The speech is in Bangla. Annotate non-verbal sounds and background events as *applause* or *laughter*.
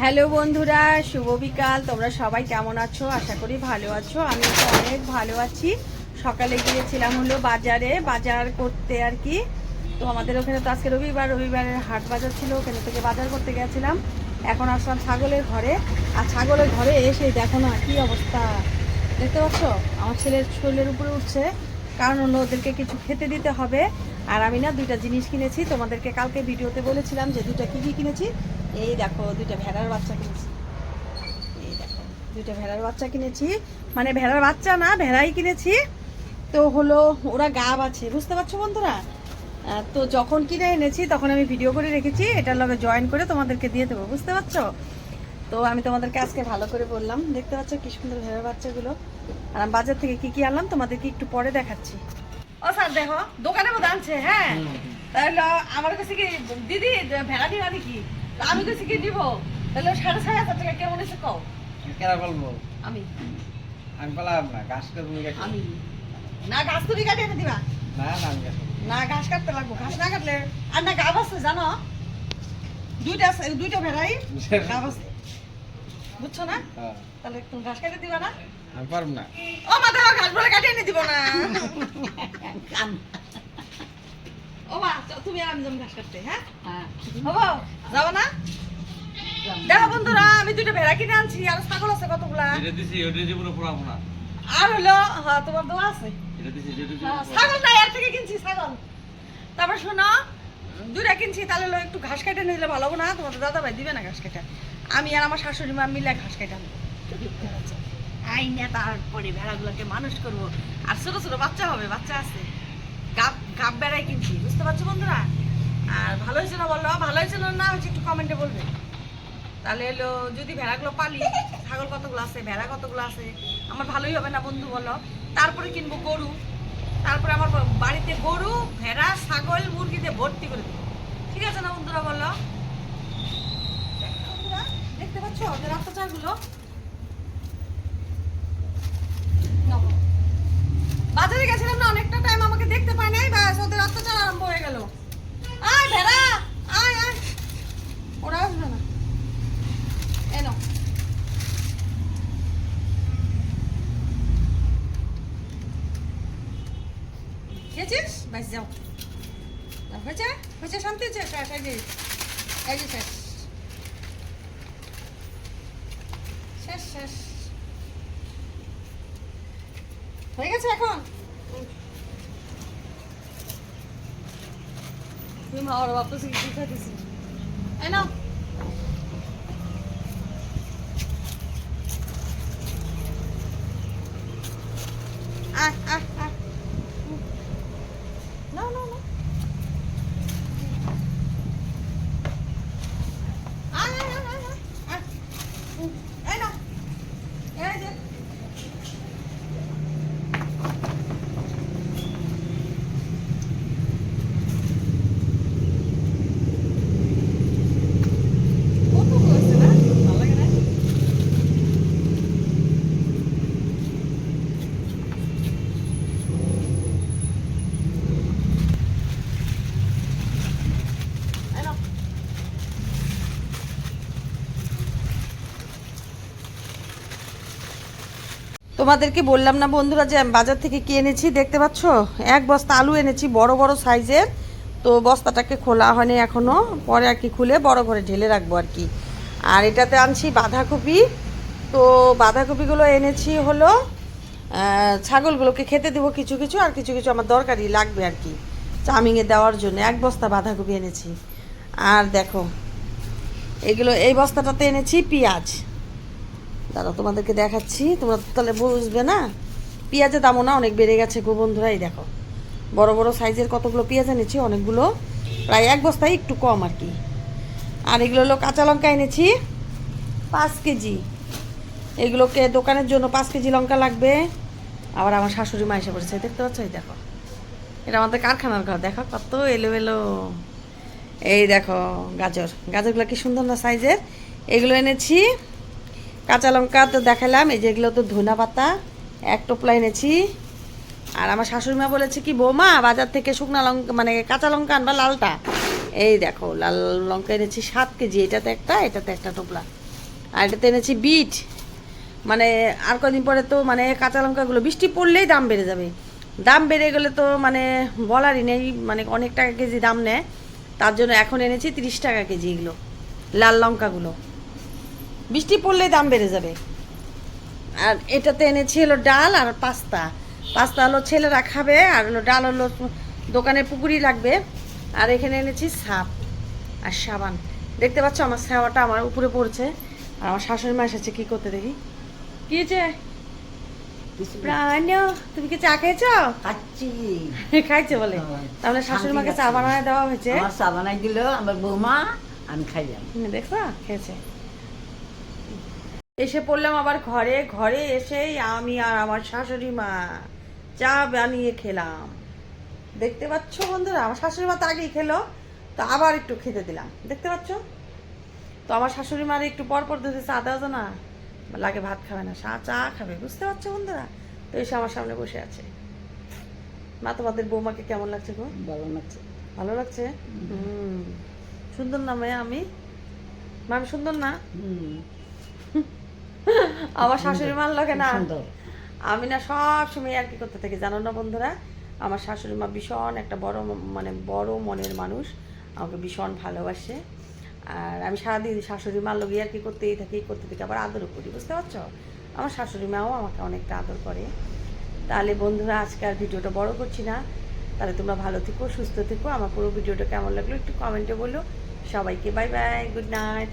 হ্যালো বন্ধুরা, শুভ বিকাল। তোমরা সবাই কেমন আছো? আশা করি ভালো আছো। আমি তো অনেক ভালো আছি। সকালে গিয়েছিলাম হলো বাজারে। বাজার করতে আর কি। তো আমাদের ওখানে তো আজকে রবিবার। রবিবারের হাট বাজার ছিল, ওখানে থেকে বাজার করতে গেছিলাম এখন আসলাম ছাগলের ঘরে। আর ছাগলের ঘরে এসে দেখো না কি অবস্থা। দেখতে পাচ্ছ? আমার ছেলের শরীরের উপরে উঠছে। কারণ হলো ওদেরকে কিছু খেতে দিতে হবে। আর আমি না দুইটা জিনিস কিনেছি। তোমাদেরকে কালকে ভিডিওতে বলেছিলাম যে দুইটা কী কী কিনেছি? এই দেখো দুইটা ভেড়ার বাচ্চা কিনেছি। এই দেখো দুইটা ভেড়ার বাচ্চা কিনেছি। মানে ভেড়ার বাচ্চা না ভেড়াই কিনেছি। তো হলো ওরা গাব আছে বুঝতে পারছ বন্ধুরা? তো যখন কিনে এনেছি তখন আমি ভিডিও করে রেখেছি। এটার লগে জয়েন করে তোমাদেরকে দিয়ে দেবো বুঝতে পারছ? তো আমি তোমাদেরকে আজকে ভালো করে বললাম দেখতে পাচ্ছ কি সুন্দর ভেড়ার বাচ্চাগুলো? আর আমি বাজার থেকে কি কি আনলাম তোমাদেরকে একটু পরে দেখাচ্ছি। ও স্যার দেখো দোকানে মধ্যে আনছে হ্যাঁ? তাহলে আমার কাছে কি দিদি ভেড়া দিবা নাকি আমি কাছে কি দিব? তাহলে সাড়ে ছয় হাজার টাকা কেমন এসে কও? কেরা বলব? আমি। আমি বললাম না ঘাস তুমি কাটি। আমি। না ঘাস তুমি কাটি দিবা? না না আমি না ঘাস কাটতে লাগবো ঘাস না কাটলে। আর না গাব আছে জানো? দুইটা আছে দুইটা ভেড়াই গাব আছে। বুঝছ না? হ্যাঁ, তাহলে তুমি ঘাস কাটে দিবা না? আমি পারব না। ও মা দেখো ঘাস বলে কাটিয়ে এনে দিব না। *laughs* ও মা তুমি আর আমি যাব ঘাস কাটতে হ্যাঁ? হব? যাব না? দেখো বন্ধুরা আমি দুটো ভেড়া কিনে আনছি আর ছাগল আছে কতগুলা? এটা দিছি ওটা দিয়ে পুরো পুরাবো আর হলো হ্যাঁ তোমার দোয়া আছে। এটা দিছি এটা দিছি হ্যাঁ, ছাগল নাই আর থেকে কিনছি ছাগল। তারপর শোনো দুটা কিনছি তাহলে হলো একটু ঘাস কেটে নিলে ভালো হবে না? তোমাদের দাদা ভাই দিবে না ঘাস কেটে? আমি আর আমার শাশুড়ি মা মিলে ঘাস কেটে আনব। আইনে তারপরে ভেড়াগুলোকে মানুষ করব। আর ছোট ছোট বাচ্চা হবে বাচ্চা আছে। গাপ গাপ বেড়াই কিনছি। বুঝতে পারছ বন্ধুরা? আর ভালো হয়েছে না বলল ভালো হয়েছে না হচ্ছে একটু কমেন্টে বলবে। তাহলে হলো যদি ভেড়াগুলো পালি ছাগল কতগুলো আছে ভেড়া কতগুলো আছে? আমার ভালোই হবে না বন্ধু বলো? তারপরে কিনবো গরু। তারপরে আমার বাড়িতে গরু ভেড়া ছাগল মুরগিতে ভর্তি করে দেবো। ঠিক আছে না বন্ধুরা বন্ধুরা, দেখতে পাচ্ছ? ওদের অত্যাচারগুলো নাও। বাজারে গেছিলাম না অনেকটা টাইম আমাকে দেখতে পায় নাই ব্যাস ওদের অত্যাচার আরম্ভ হয়ে গেল আয় ভেড়া আয় আয় ওরা আসবে না এনো খেয়েছিস বাস যাও। হয়েছে? হয়েছে? শান্তি হয়েছে? শেষ এই যে। এই যে শেষ। শেষ শেষ। হয়ে গেছে এখন? তুমি মা ওর বাপু কি কি খাইতেছি। এই নাও আয় আয় আয় না না না আয় আয় আয় আয় আয় আয় হুম, এই নাও এই যে কত হয়েছে না ভালো লাগে না এই নাও। তোমাদেরকে বললাম না বন্ধুরা যে আমি বাজার থেকে কি এনেছি, দেখতে পাচ্ছ? এক বস্তা আলু এনেছি, বড় বড় সাইজের। তো বস্তাটাকে খোলা হয়নি এখনও পরে আর কি খুলে বড় করে ঢেলে রাখব আর কি। আর এটাতে আনছি বাঁধাকপি। তো বাঁধাকপিগুলো এনেছি হলো ছাগলগুলোকে খেতে দেবো কিছু কিছু, আর কিছু কিছু আমার দরকারি লাগবে আর কি, চাউমিনে দেওয়ার জন্য। এক বস্তা বাঁধাকপি এনেছি। আর দেখো, এগুলো, এই বস্তাটাতে এনেছি পেঁয়াজ। দাঁড়াও তোমাদেরকে দেখাচ্ছি। তোমরা তাহলে বুঝবে না। পেঁয়াজের দামও না অনেক বেড়ে গেছে গো বন্ধুরা, এই দেখো। বড় বড় সাইজের কতগুলো পেঁয়াজ এনেছি, অনেকগুলো। প্রায় এক বস্তায় একটু কম আর কি। আর এগুলো হলো কাঁচা লঙ্কা এনেছি, পাঁচ কেজি। এগুলোকে দোকানের জন্য পাঁচ কেজি লঙ্কা লাগবে। আবার আমার শাশুড়ি মা এসে পড়েছে দেখতে পাচ্ছ? এই দেখো। এটা আমাদের কারখানার ঘর, দেখো কত এলোমেলো। এই দেখো গাজর। গাজরগুলো কি সুন্দর না সাইজের? এগুলো এনেছি। কাঁচা লঙ্কা তো দেখালাম, এই যেগুলো তো ধনা পাতা, এক টোপলা এনেছি। আর আমার শাশুড়ি মা বলেছে কি, বৌমা, বাজার থেকে শুকনা লঙ্কা মানে কাঁচা লঙ্কা আনবা লালটা। এই দেখো, লাল লঙ্কা এনেছি সাত কেজি, এটাতে একটা এটাতে একটা টোপলা। আর এটাতে এনেছি বিট। মানে আর কদিন পরে তো মানে কাঁচা লঙ্কাগুলো, বৃষ্টি পড়লেই দাম বেড়ে যাবে। দাম বেড়ে গেলে তো মানে বলারই নেই মানে অনেক টাকা কেজি দাম নেয়। তার জন্য এখন এনেছি তিরিশ টাকা কেজি এগুলো, লাল লঙ্কাগুলো। বৃষ্টি পড়লেই দাম বেড়ে যাবে। আর এটাতে এনেছি হলো ডাল আর পাস্তা। পাস্তা হলো ছেলেরা খাবে আর হলো ডাল হলো দোকানে পুকুরি লাগবে। আর এখানে এনেছি সাপ আর সাবান। দেখতে পাচ্ছ আমার সাবাটা আমার উপরে পড়ছে। আর আমার শাশুড়ি মা এসেছে কি করতে দেখি। কি হয়েছে? প্রাণ তুমি কি চা খেয়েছো? খাচ্ছি। খাইছে বলে। হ্যাঁ। তাহলে শাশুড়ি মাকে চা বানায় দেওয়া হয়েছে। চা বানাই দিল আমার বৌমা আমি খাইলাম। দেখছ খেয়েছে। এসে পড়লাম আবার ঘরে। ঘরে এসেই আমি আর আমার শাশুড়ি মা চা বানিয়ে খেলাম। দেখতে পাচ্ছ বন্ধুরা আমার শাশুড়ি মা তো আগেই খেলো তো আবার একটু খেতে দিলাম। দেখতে পাচ্ছ? তো আমার শাশুড়ি মার একটু পর পর দুধে চা দেওয়া না লাগে ভাত খাবে না চা চা খাবে বুঝতে পারছ বন্ধুরা? তো এসে আমার সামনে বসে আছে। মা তোমাদের বৌমাকে কেমন লাগছে গো? ভালো লাগছে। ভালো লাগছে? হুম। সুন্দর না মেয়ে আমি? মা সুন্দর না? হুম। আমার শাশুড়ি মার লাগে না। আমি না সব সময় আর কি করতে থাকি জানো না বন্ধুরা? আমার শাশুড়ি মা ভীষণ একটা বড় মানে বড় মনের মানুষ আমাকে ভীষণ ভালোবাসে। আর আমি সারাদিন শাশুড়ি মার লগে আর কি করতেই থাকি করতে থাকি আবার আদরও করি বুঝতে পারছ? আমার শাশুড়ি মাও আমাকে অনেকটা আদর করে। তাহলে বন্ধুরা আজকে আর ভিডিওটা বড় করছি না। তাহলে তোমরা ভালো থেকো সুস্থ থেকো। আমার পুরো ভিডিওটা কেমন লাগল একটু কমেন্টে বলো। সবাইকে বাই বাই গুড নাইট